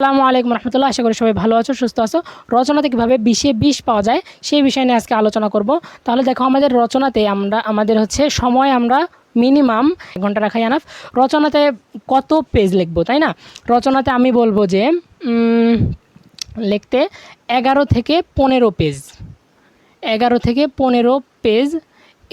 আসসালামু আলাইকুম রহমতুল্লাহ, আশা করি সবাই ভালো আছো, সুস্থ আছো। রচনাতে কীভাবে বিশে বিষ পাওয়া যায় সেই বিষয় নিয়ে আজকে আলোচনা করব। তাহলে দেখো, আমাদের রচনাতে আমরা, আমাদের হচ্ছে সময় আমরা মিনিমাম ঘণ্টা রাখাই, আনাফ। রচনাতে কত পেজ লিখব, তাই না? রচনাতে আমি বলব যে লিখতে এগারো থেকে পনেরো পেজ এগারো থেকে পনেরো পেজ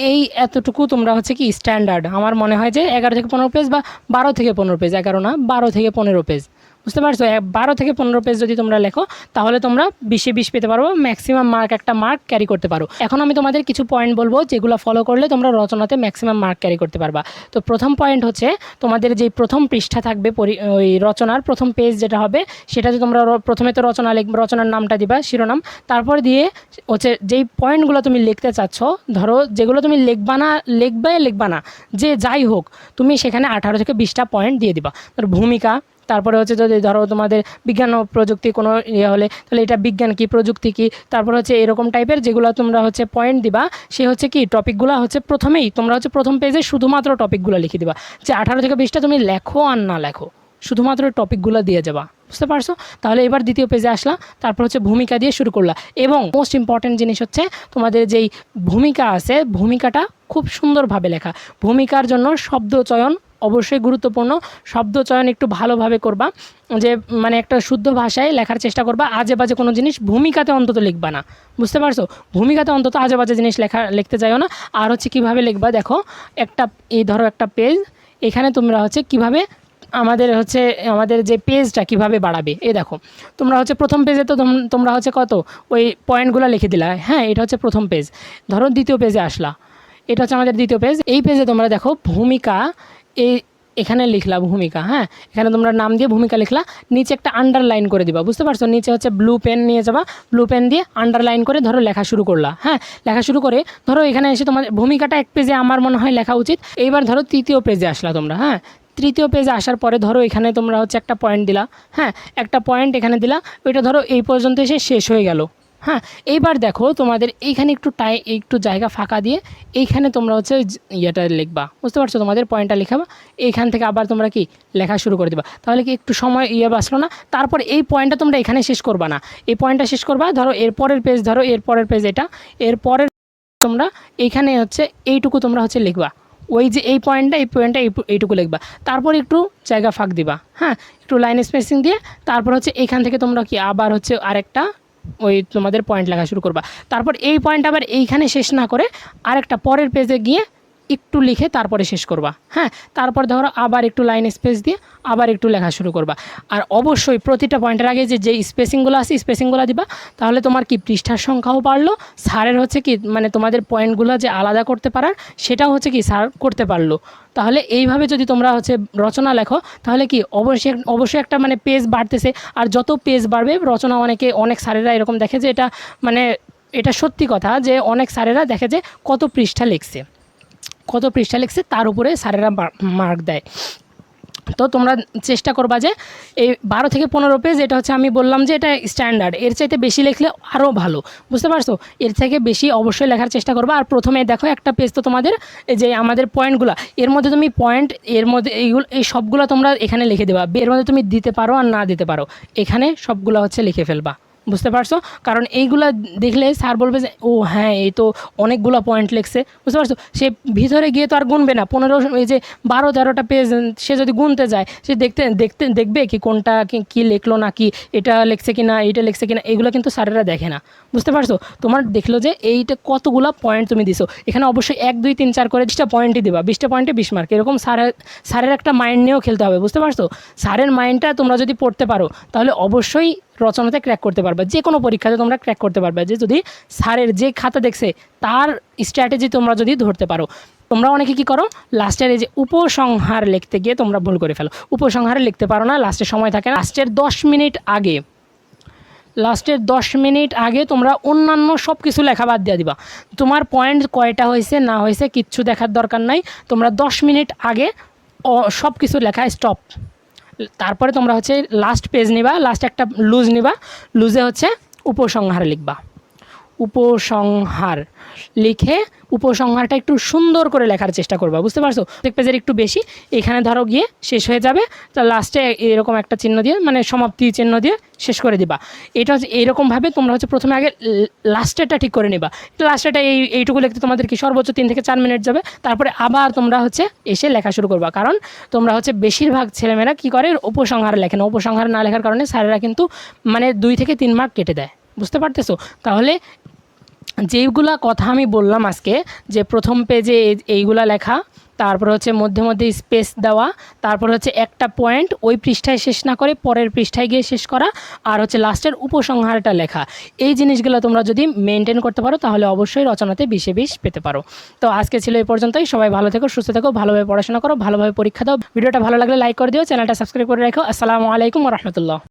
এই এতটুকু তোমরা হচ্ছে কি স্ট্যান্ডার্ড আমার মনে হয় যে এগারো থেকে পনেরো পেজ বা বারো থেকে পনেরো পেজ এগারো না, বারো থেকে পনেরো পেজ বুঝতে পারছ? বারো থেকে পনেরো পেজ যদি তোমরা লেখো, তাহলে তোমরা বিশে বিশ পেতে পারো ম্যাক্সিমাম মার্ক একটা মার্ক ক্যারি করতে পারো। এখন আমি তোমাদের কিছু পয়েন্ট বলব, যেগুলো ফলো করলে তোমরা রচনাতে ম্যাক্সিমাম মার্ক ক্যারি করতে পারবা। তো প্রথম পয়েন্ট হচ্ছে, তোমাদের যেই প্রথম পৃষ্ঠা থাকবে ওই রচনার প্রথম পেজ যেটা হবে, সেটা সেটাতে তোমরা প্রথমে তো রচনা লিখ, রচনার নামটা দিবা, শিরোনাম, তারপর দিয়ে হচ্ছে যেই পয়েন্টগুলো তুমি লিখতে চাচ্ছ, ধরো যেগুলো তুমি লিখবা না, লিখবে, লিখবা না, যে যাই হোক, তুমি সেখানে আঠারো থেকে বিশটা পয়েন্ট দিয়ে দিবা। ধরো ভূমিকা তারপরে হচ্ছে যদি ধরো তোমাদের বিজ্ঞান ও প্রযুক্তি কোনো ইয়ে হলে, তাহলে এটা বিজ্ঞান কি, প্রযুক্তি কি? তারপর হচ্ছে এরকম টাইপের যেগুলো তোমরা হচ্ছে পয়েন্ট দিবা, সে হচ্ছে কি টপিকগুলো হচ্ছে প্রথমেই তোমরা হচ্ছে প্রথম পেজে শুধুমাত্র টপিকগুলো লিখে দিবা। যে আঠারো থেকে বিশটা তুমি লেখো আর না লেখো, শুধুমাত্র টপিকগুলো দিয়ে যাবা। বুঝতে পারছ? তাহলে এবার দ্বিতীয় পেজে আসলা, তারপর হচ্ছে ভূমিকা দিয়ে শুরু করলাম এবং মোস্ট ইম্পর্ট্যান্ট জিনিস হচ্ছে তোমাদের যেই ভূমিকা আছে, ভূমিকাটা খুব সুন্দরভাবে লেখা। ভূমিকার জন্য শব্দ চয়ন অবশ্যই গুরুত্বপূর্ণ। শব্দ চয়ন একটু ভালোভাবে করবা। যে মানে একটা শুদ্ধ ভাষায় লেখার চেষ্টা করবা আজে বাজে কোনো জিনিস ভূমিকাতে অন্তত লিখবা না। বুঝতে পারছ? ভূমিকাতে অন্তত আজে বাজে জিনিস লেখা, লিখতে যাইও না। আর হচ্ছে কীভাবে লিখবা দেখো, একটা, এই ধরো একটা পেজ এখানে তোমরা হচ্ছে কীভাবে আমাদের হচ্ছে, আমাদের যে পেজটা কীভাবে বাড়াবে। এ দেখো, তোমরা হচ্ছে প্রথম পেজে তো তোম- তোমরা হচ্ছে কত? ওই পয়েন্টগুলো লিখে দিলা। হ্যাঁ এটা হচ্ছে প্রথম পেজ ধরো দ্বিতীয় পেজে আসলা। এটা হচ্ছে আমাদের দ্বিতীয় পেজ এই পেজে তোমরা দেখো, ভূমিকা এই এখানে লিখলা ভূমিকা হ্যাঁ? এখানে তোমরা নাম দিয়ে ভূমিকা লিখলা, নিচে একটা আন্ডারলাইন করে দিবা, বুঝতে পারছ? নিচে হচ্ছে ব্লু পেন নিয়ে যাবা ব্লু পেন দিয়ে আন্ডারলাইন করে ধরো লেখা শুরু করলা হ্যাঁ? লেখা শুরু করে ধরো এখানে এসে তোমার ভূমিকাটা এক পেজে আমার মনে হয় লেখা উচিত। এইবার ধরো তৃতীয় পেজে আসলা তোমরা হ্যাঁ? তৃতীয় পেজে আসার পরে ধরো এখানে তোমরা হচ্ছে একটা পয়েন্ট দিলা হ্যাঁ? একটা পয়েন্ট এখানে দিলা, ওইটা ধরো এই পর্যন্ত এসে শেষ হয়ে গেল। হ্যাঁ এইবার দেখো তোমাদের এইখানে একটু টাই, একটু জায়গা ফাঁকা দিয়ে এইখানে তোমরা হচ্ছে ইয়েটা লিখবা, বুঝতে পারছ? তোমাদের পয়েন্টটা লেখাবা, এইখান থেকে আবার তোমরা কি লেখা শুরু করে দিবা। তাহলে কি একটু সময় ইয়ে বাঁচলো না? তারপর এই পয়েন্টটা তোমরা এখানে শেষ করবা না। এই পয়েন্টটা শেষ করবা, ধরো এর পরের পেজ ধরো এর পরের পেজ এটা। এর পরের তোমরা এইখানে হচ্ছে এইটুকু তোমরা হচ্ছে লিখবা। ওই যে এই পয়েন্টটা এই পয়েন্টটা এই, এইটুকু লিখবা। তারপর একটু জায়গা ফাঁক দিবা হ্যাঁ? একটু লাইন স্পেসিং দিয়ে, তারপর হচ্ছে এইখান থেকে তোমরা কি আবার হচ্ছে আরেকটা ওই তোমাদের পয়েন্ট লেখা শুরু করবা। তারপর এই পয়েন্ট আবার এইখানে শেষ না করে আরেকটা পরের পেজে গিয়ে একটু লিখে তারপরে শেষ করবা। হ্যাঁ তারপর ধরো আবার একটু লাইন স্পেস দিয়ে আবার একটু লেখা শুরু করবা। আর অবশ্যই প্রতিটা পয়েন্টের আগে যে যে স্পেসিংগুলো আছে স্পেসিংগুলো দিবা, তাহলে তোমার কি পৃষ্ঠার সংখ্যাও বাড়লো স্যারের হচ্ছে কি মানে তোমাদের পয়েন্টগুলো যে আলাদা করতে পারার, সেটাও হচ্ছে কি স্যার করতে পারল। তাহলে এইভাবে যদি তোমরা হচ্ছে রচনা লেখো, তাহলে কি অবশ্যই অবশ্যই একটা মানে পেজ বাড়তেছে। আর যত পেজ বাড়বে, রচনা অনেকে, অনেক স্যারেরা এরকম দেখে যে এটা মানে এটা সত্যি কথা যে অনেক স্যারেরা দেখে যে কত পৃষ্ঠা লিখছে। কত পৃষ্ঠা লিখছে, তার উপরে স্যারেরা মার্ক দেয়। তো তোমরা চেষ্টা করবা যে এই বারো থেকে পনেরো পেজ এটা হচ্ছে আমি বললাম যে এটা স্ট্যান্ডার্ড এর চাইতে বেশি লিখলে আরও ভালো, বুঝতে পারছ? এর থেকে বেশি অবশ্যই লেখার চেষ্টা করবা। আর প্রথমে দেখো একটা পেজ তো তোমাদের যে আমাদের পয়েন্টগুলো এর মধ্যে তুমি পয়েন্ট এর মধ্যে এইগুলো, এই সবগুলো তোমরা এখানে লিখে দেবা। এর মধ্যে তুমি দিতে পারো আর না দিতে পারো। এখানে সবগুলো হচ্ছে লিখে ফেলবা। বুঝতে পারছ? কারণ এইগুলা দেখলে স্যার বলবে যে, ও হ্যাঁ এই তো অনেকগুলো পয়েন্ট লিখছে। বুঝতে পারছ? সে ভিতরে গিয়ে তো আর গুনবে না। পনেরো, এই যে বারো, তেরোটা পেজ সে যদি গুনতে যায়, সে দেখতে দেখতে, দেখবে কি কোনটা কি- লিখলো না কি, এটা লেখছে কি না এইটা লেখছে কি না এগুলো কিন্তু স্যারেরা দেখে না। বুঝতে পারছ? তোমার দেখল যে এইটা কতগুলো পয়েন্ট তুমি দিছো। এখানে অবশ্যই এক, দুই, তিন, চার করে বিশটা পয়েন্টই দিবা। বিশটা পয়েন্টে বিশ মার্ক এরকম স্যারের স্যারের একটা মাইন্ড নিয়েও খেলতে হবে। বুঝতে পারছ? স্যারের মাইন্ডটা তোমরা যদি পড়তে পারো, তাহলে অবশ্যই রচনাতে ক্র্যাক করতে পারবে। যে কোনো পরীক্ষাতে তোমরা ক্র্যাক করতে পারবে যে যদি স্যারের যে খাতা দেখছে, তার স্ট্র্যাটেজি তোমরা যদি ধরতে পারো। তোমরা অনেকে কি করো? লাস্টের এই যে উপসংহার লিখতে গিয়ে তোমরা ভুল করে ফেলো। উপসংহারে লিখতে পারো না লাস্টের সময় থাকে না। লাস্টের দশ মিনিট আগে লাস্টের দশ মিনিট আগে তোমরা অন্যান্য সব কিছু লেখা বাদ দিয়ে দিবা। তোমার পয়েন্ট কয়টা হয়েছে, না হয়েছে, কিচ্ছু দেখার দরকার নাই। তোমরা দশ মিনিট আগে সব কিছু লেখা স্টপ তারপরে তোমরা হচ্ছে লাস্ট পেজ নিবা লাস্ট একটা লুজ নিবা। লুজে হচ্ছে উপসংহার লিখবা। উপসংহার লিখে উপসংহারটা একটু সুন্দর করে লেখার চেষ্টা করবা, বুঝতে পারছ? এক পেজের একটু বেশি, এখানে ধরো গিয়ে শেষ হয়ে যাবে, তো লাস্টে এরকম একটা চিহ্ন দিয়ে মানে সমাপ্তি চিহ্ন দিয়ে শেষ করে দিবা। এটা হচ্ছে এইরকমভাবে তোমরা হচ্ছে প্রথমে আগে লাস্টেরটা ঠিক করে নিবা। লাস্টেরটা এই, এইটুকু লিখতে তোমাদের কি সর্বোচ্চ তিন থেকে চার মিনিট যাবে, তারপরে আবার তোমরা হচ্ছে এসে লেখা শুরু করবা। কারণ তোমরা হচ্ছে বেশিরভাগ ছেলেমেয়েরা কী করে? উপসংহার লেখে না। উপসংহার না লেখার কারণে স্যারেরা কিন্তু মানে দুই থেকে তিন মার্ক কেটে দেয়। বুঝতে পারতেছো? তাহলে যেইগুলা কথা আমি বললাম আজকে, যে প্রথম পেজে এই- এইগুলা লেখা, তারপর হচ্ছে মধ্যে মধ্যে স্পেস দেওয়া, তারপর হচ্ছে একটা পয়েন্ট ওই পৃষ্ঠায় শেষ না করে পরের পৃষ্ঠায় গিয়ে শেষ করা, আর হচ্ছে লাস্টের উপসংহারটা লেখা। এই জিনিসগুলো তোমরা যদি মেনটেন করতে পারো, তাহলে অবশ্যই রচনাতে বিশে বিশ পেতে পারো। তো আজকে ছিল এই পর্যন্তই। সবাই ভালো থেকো, সুস্থ থেকো, ভালোভাবে পড়াশোনা করো, ভালোভাবে পরীক্ষা দাও। ভিডিওটা ভালো লাগলে লাইক করে দিও, চ্যানেলটা সাবস্ক্রাইব করে রাখো। আসসালামু আলাইকুম রহমতুল্লাহ।